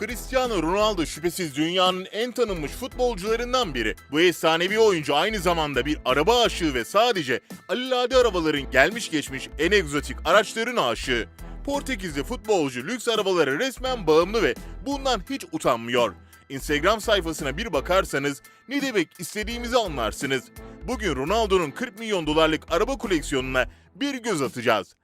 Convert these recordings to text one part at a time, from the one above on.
Cristiano Ronaldo şüphesiz dünyanın en tanınmış futbolcularından biri. Bu efsanevi oyuncu aynı zamanda bir araba aşığı ve sadece alelade arabaların gelmiş geçmiş en egzotik araçların aşığı. Portekizli futbolcu lüks arabalara resmen bağımlı ve bundan hiç utanmıyor. Instagram sayfasına bir bakarsanız ne demek istediğimizi anlarsınız. Bugün Ronaldo'nun 40 milyon dolarlık araba koleksiyonuna bir göz atacağız.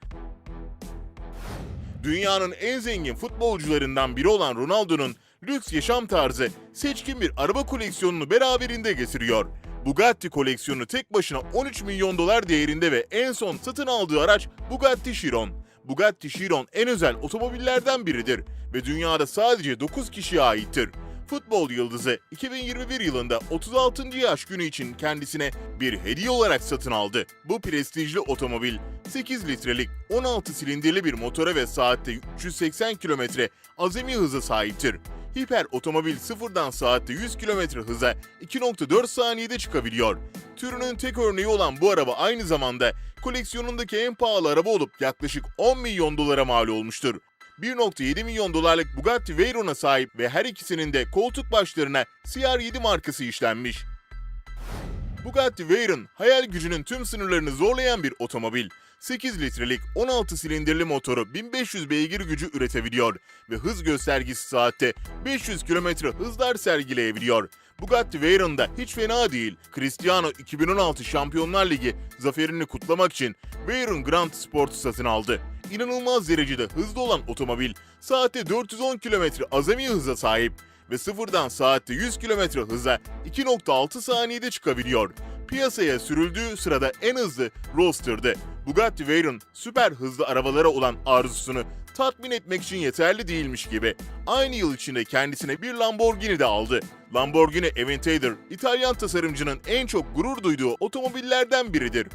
Dünyanın en zengin futbolcularından biri olan Ronaldo'nun lüks yaşam tarzı seçkin bir araba koleksiyonunu beraberinde getiriyor. Bugatti koleksiyonu tek başına 13 milyon dolar değerinde ve en son satın aldığı araç Bugatti Chiron. Bugatti Chiron en özel otomobillerden biridir ve dünyada sadece 9 kişiye aittir. Futbol yıldızı 2021 yılında 36. yaş günü için kendisine bir hediye olarak satın aldı. Bu prestijli otomobil 8 litrelik 16 silindirli bir motora ve saatte 380 kilometre azami hıza sahiptir. Hiper otomobil sıfırdan saatte 100 km hıza 2.4 saniyede çıkabiliyor. Türünün tek örneği olan bu araba aynı zamanda koleksiyonundaki en pahalı araba olup yaklaşık 10 milyon dolara mal olmuştur. 1.7 milyon dolarlık Bugatti Veyron'a sahip ve her ikisinin de koltuk başlarına CR7 markası işlenmiş. Bugatti Veyron, hayal gücünün tüm sınırlarını zorlayan bir otomobil. 8 litrelik 16 silindirli motoru 1500 beygir gücü üretebiliyor ve hız göstergesi saatte 500 km hızlar sergileyebiliyor. Bugatti Veyron da hiç fena değil. Cristiano 2016 Şampiyonlar Ligi zaferini kutlamak için Veyron Grand Sport'u satın aldı. İnanılmaz derecede hızlı olan otomobil saatte 410 km azami hıza sahip ve sıfırdan saatte 100 km hıza 2.6 saniyede çıkabiliyor. Piyasaya sürüldüğü sırada en hızlı Roadster'dı. Bugatti Veyron süper hızlı arabalara olan arzusunu tatmin etmek için yeterli değilmiş gibi. Aynı yıl içinde kendisine bir Lamborghini de aldı. Lamborghini Aventador, İtalyan tasarımcının en çok gurur duyduğu otomobillerden biridir.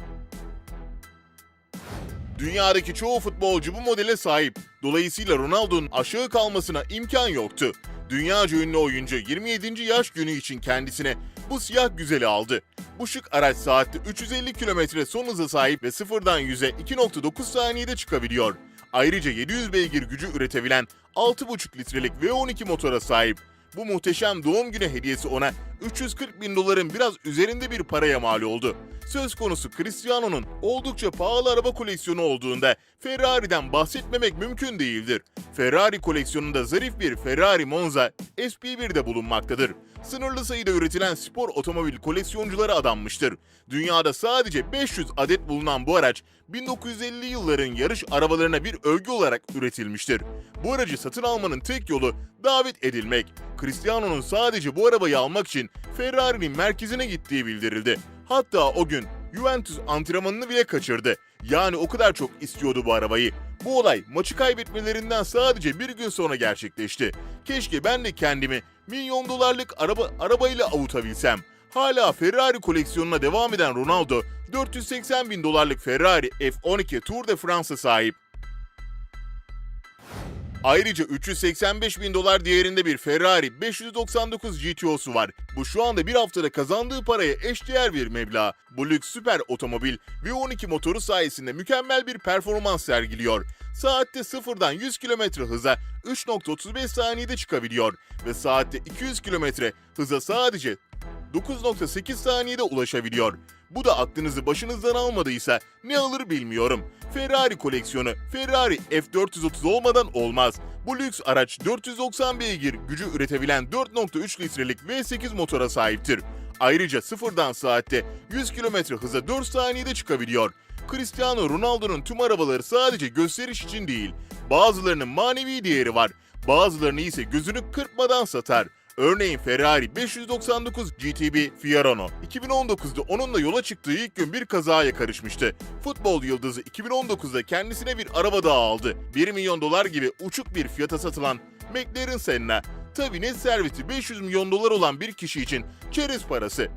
Dünyadaki çoğu futbolcu bu modele sahip. Dolayısıyla Ronaldo'nun aşağı kalmasına imkan yoktu. Dünyaca ünlü oyuncu 27. yaş günü için kendisine bu siyah güzeli aldı. Bu şık araç saatte 350 km son hıza sahip ve sıfırdan 100'e 2.9 saniyede çıkabiliyor. Ayrıca 700 beygir gücü üretebilen 6.5 litrelik V12 motora sahip. Bu muhteşem doğum günü hediyesi ona 340 bin doların biraz üzerinde bir paraya mal oldu. Söz konusu Cristiano'nun oldukça pahalı araba koleksiyonu olduğunda Ferrari'den bahsetmemek mümkün değildir. Ferrari koleksiyonunda zarif bir Ferrari Monza SP1'de bulunmaktadır. Sınırlı sayıda üretilen spor otomobil koleksiyonculara adanmıştır. Dünyada sadece 500 adet bulunan bu araç 1950'li yılların yarış arabalarına bir övgü olarak üretilmiştir. Bu aracı satın almanın tek yolu davet edilmek. Cristiano'nun sadece bu arabayı almak için Ferrari'nin merkezine gittiği bildirildi. Hatta o gün Juventus antrenmanını bile kaçırdı. Yani o kadar çok istiyordu bu arabayı. Bu olay maçı kaybetmelerinden sadece bir gün sonra gerçekleşti. Keşke ben de kendimi milyon dolarlık araba arabayla avutabilsem. Hala Ferrari koleksiyonuna devam eden Ronaldo, 480 bin dolarlık Ferrari F12 Tour de France'a sahip. Ayrıca 385 bin dolar değerinde bir Ferrari 599 GTO'su var. Bu şu anda bir haftada kazandığı paraya eşdeğer bir meblağ. Bu lüks süper otomobil V12 motoru sayesinde mükemmel bir performans sergiliyor. Saatte sıfırdan 100 km hıza 3.35 saniyede çıkabiliyor ve saatte 200 km hıza sadece 9.8 saniyede ulaşabiliyor. Bu da aklınızı başınızdan almadıysa ne alır bilmiyorum. Ferrari koleksiyonu Ferrari F430 olmadan olmaz. Bu lüks araç 490 beygir gücü üretebilen 4.3 litrelik V8 motora sahiptir. Ayrıca sıfırdan saatte 100 km hıza 4 saniyede çıkabiliyor. Cristiano Ronaldo'nun tüm arabaları sadece gösteriş için değil, bazılarının manevi değeri var, bazılarını ise gözünü kırpmadan satar. Örneğin Ferrari 599 GTB Fiorano 2019'da onunla yola çıktığı ilk gün bir kazaya karışmıştı. Futbol yıldızı 2019'da kendisine bir araba daha aldı. 1 milyon dolar gibi uçuk bir fiyata satılan McLaren Senna. Tabi net serveti 500 milyon dolar olan bir kişi için çerez parası.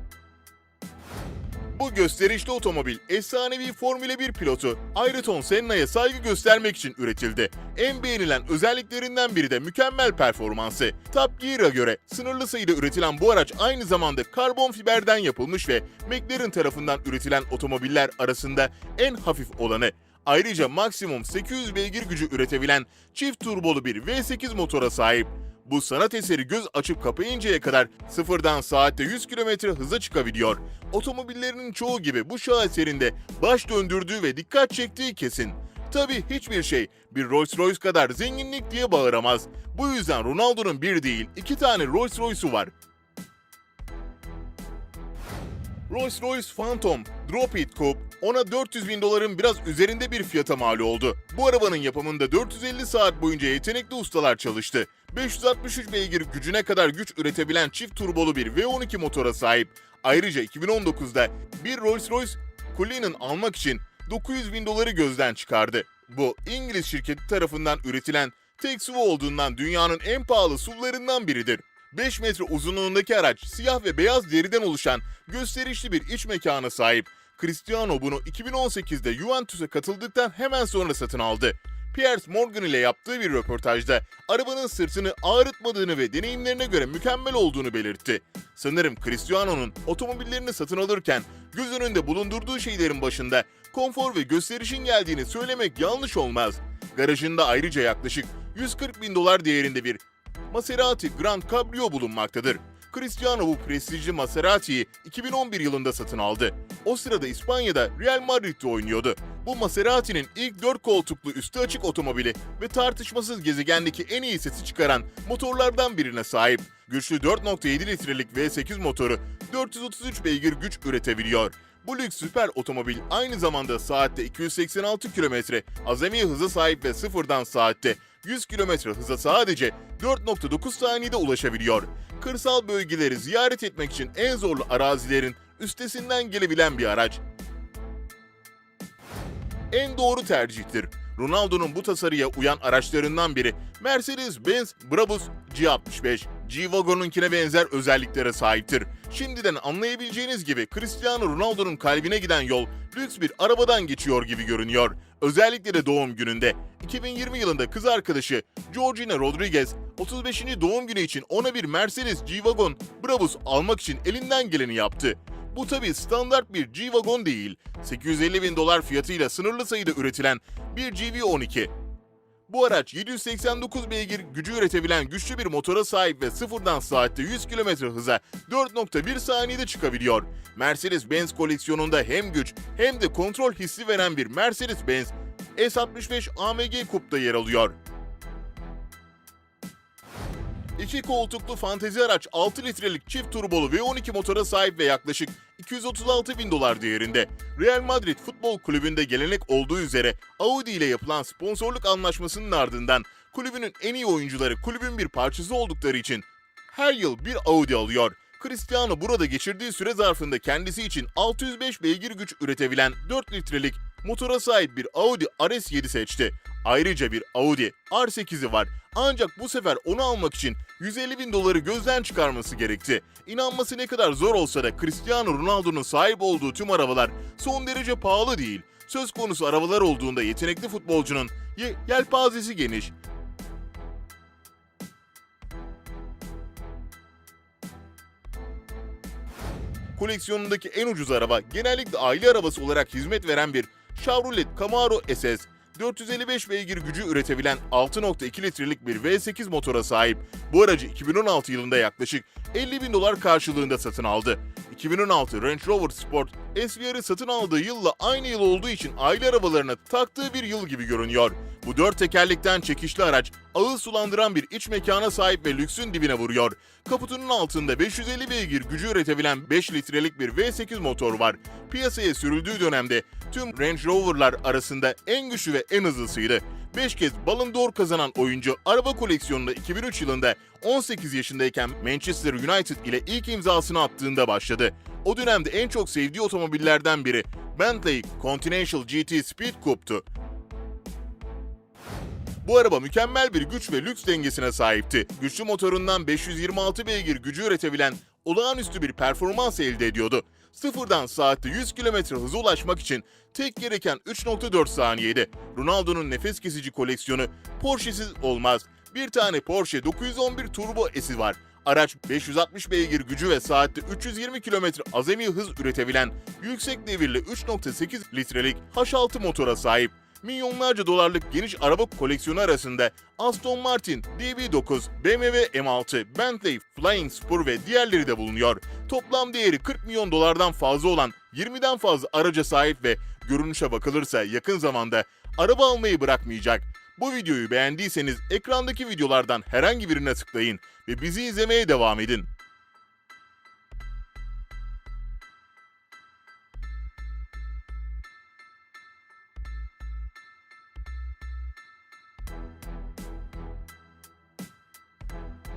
Bu gösterişli otomobil efsanevi Formula 1 pilotu Ayrton Senna'ya saygı göstermek için üretildi. En beğenilen özelliklerinden biri de mükemmel performansı. Top Gear'a göre sınırlı sayıda üretilen bu araç aynı zamanda karbon fiberden yapılmış ve McLaren tarafından üretilen otomobiller arasında en hafif olanı. Ayrıca maksimum 800 beygir gücü üretebilen çift turbolu bir V8 motora sahip. Bu sanat eseri göz açıp kapayıncaya kadar sıfırdan saatte 100 km hıza çıkabiliyor. Otomobillerinin çoğu gibi bu şaheserinde baş döndürdüğü ve dikkat çektiği kesin. Tabi hiçbir şey bir Rolls Royce kadar zenginlik diye bağıramaz. Bu yüzden Ronaldo'nun bir değil iki tane Rolls Royce'u var. Rolls Royce Phantom Drop It Coupe ona 400 bin doların biraz üzerinde bir fiyata mal oldu. Bu arabanın yapımında 450 saat boyunca yetenekli ustalar çalıştı. 563 beygir gücüne kadar güç üretebilen çift turbolu bir V12 motora sahip. Ayrıca 2019'da bir Rolls Royce Cullinan almak için 900 bin doları gözden çıkardı. Bu İngiliz şirketi tarafından üretilen tek SUV olduğundan dünyanın en pahalı SUV'larından biridir. 5 metre uzunluğundaki araç siyah ve beyaz deriden oluşan gösterişli bir iç mekana sahip. Cristiano bunu 2018'de Juventus'a katıldıktan hemen sonra satın aldı. Piers Morgan ile yaptığı bir röportajda arabanın sırtını ağrıtmadığını ve deneyimlerine göre mükemmel olduğunu belirtti. Sanırım Cristiano'nun otomobillerini satın alırken göz önünde bulundurduğu şeylerin başında konfor ve gösterişin geldiğini söylemek yanlış olmaz. Garajında ayrıca yaklaşık 140 bin dolar değerinde bir Maserati Grand Cabrio bulunmaktadır. Cristiano bu prestijli Maserati'yi 2011 yılında satın aldı. O sırada İspanya'da Real Madrid'de oynuyordu. Bu Maserati'nin ilk 4 koltuklu üstü açık otomobili ve tartışmasız gezegendeki en iyi sesi çıkaran motorlardan birine sahip. Güçlü 4.7 litrelik V8 motoru 433 beygir güç üretebiliyor. Bu lüks süper otomobil aynı zamanda saatte 286 kilometre azami hıza sahip ve sıfırdan saatte 100 kilometre hıza sadece 4.9 saniyede ulaşabiliyor. Kırsal bölgeleri ziyaret etmek için en zorlu arazilerin üstesinden gelebilen bir araç. En doğru tercihtir. Ronaldo'nun bu tasarıya uyan araçlarından biri Mercedes-Benz Brabus G65. G-Wagon'unkine benzer özelliklere sahiptir. Şimdiden anlayabileceğiniz gibi Cristiano Ronaldo'nun kalbine giden yol lüks bir arabadan geçiyor gibi görünüyor. Özellikle de doğum gününde. 2020 yılında kız arkadaşı Georgina Rodriguez 35. doğum günü için ona bir Mercedes G-Wagon Brabus almak için elinden geleni yaptı. Bu tabi standart bir G-Wagon değil, 850 bin dolar fiyatıyla sınırlı sayıda üretilen bir GV12. Bu araç 789 beygir gücü üretebilen güçlü bir motora sahip ve sıfırdan saatte 100 km hıza 4.1 saniyede çıkabiliyor. Mercedes-Benz koleksiyonunda hem güç hem de kontrol hissi veren bir Mercedes-Benz S65 AMG Coupe'da yer alıyor. İki koltuklu fantezi araç 6 litrelik çift turbolu V12 motora sahip ve yaklaşık 236 bin dolar değerinde. Real Madrid Futbol Kulübü'nde gelenek olduğu üzere Audi ile yapılan sponsorluk anlaşmasının ardından kulübünün en iyi oyuncuları kulübün bir parçası oldukları için her yıl bir Audi alıyor. Cristiano burada geçirdiği süre zarfında kendisi için 605 beygir güç üretebilen 4 litrelik motora sahip bir Audi RS7 seçti. Ayrıca bir Audi R8'i var. Ancak bu sefer onu almak için 150 bin doları gözden çıkarması gerekti. İnanması ne kadar zor olsa da Cristiano Ronaldo'nun sahip olduğu tüm arabalar son derece pahalı değil. Söz konusu arabalar olduğunda yetenekli futbolcunun ye- yelpazesi geniş. koleksiyonundaki en ucuz araba genellikle aile arabası olarak hizmet veren bir Chevrolet Camaro SS. 455 beygir gücü üretebilen 6.2 litrelik bir V8 motora sahip. Bu aracı 2016 yılında yaklaşık 50 bin dolar karşılığında satın aldı. 2016 Range Rover Sport SVR'ı satın aldığı yılla aynı yıl olduğu için aile arabalarına taktığı bir yıl gibi görünüyor. Bu dört tekerlekten çekişli araç ağız sulandıran bir iç mekana sahip ve lüksün dibine vuruyor. Kaputunun altında 550 beygir gücü üretebilen 5 litrelik bir V8 motor var. Piyasaya sürüldüğü dönemde tüm Range Rover'lar arasında en güçlü ve en hızlısıydı. 5 kez Ballon d'Or kazanan oyuncu araba koleksiyonunda 2003 yılında 18 yaşındayken Manchester United ile ilk imzasını attığında başladı. O dönemde en çok sevdiği otomobillerden biri Bentley Continental GT Speed Coupe'tu. Bu araba mükemmel bir güç ve lüks dengesine sahipti. Güçlü motorundan 526 beygir gücü üretebilen olağanüstü bir performans elde ediyordu. Sıfırdan saatte 100 km hıza ulaşmak için tek gereken 3.4 saniyede. Ronaldo'nun nefes kesici koleksiyonu Porsche'siz olmaz. Bir tane Porsche 911 Turbo S'i var. Araç 560 beygir gücü ve saatte 320 km azami hız üretebilen yüksek devirli 3.8 litrelik H6 motora sahip. Milyonlarca dolarlık geniş araba koleksiyonu arasında Aston Martin, DB9, BMW M6, Bentley, Flying Spur ve diğerleri de bulunuyor. Toplam değeri 40 milyon dolardan fazla olan 20'den fazla araca sahip ve görünüşe bakılırsa yakın zamanda araba almayı bırakmayacak. Bu videoyu beğendiyseniz ekrandaki videolardan herhangi birine tıklayın ve bizi izlemeye devam edin.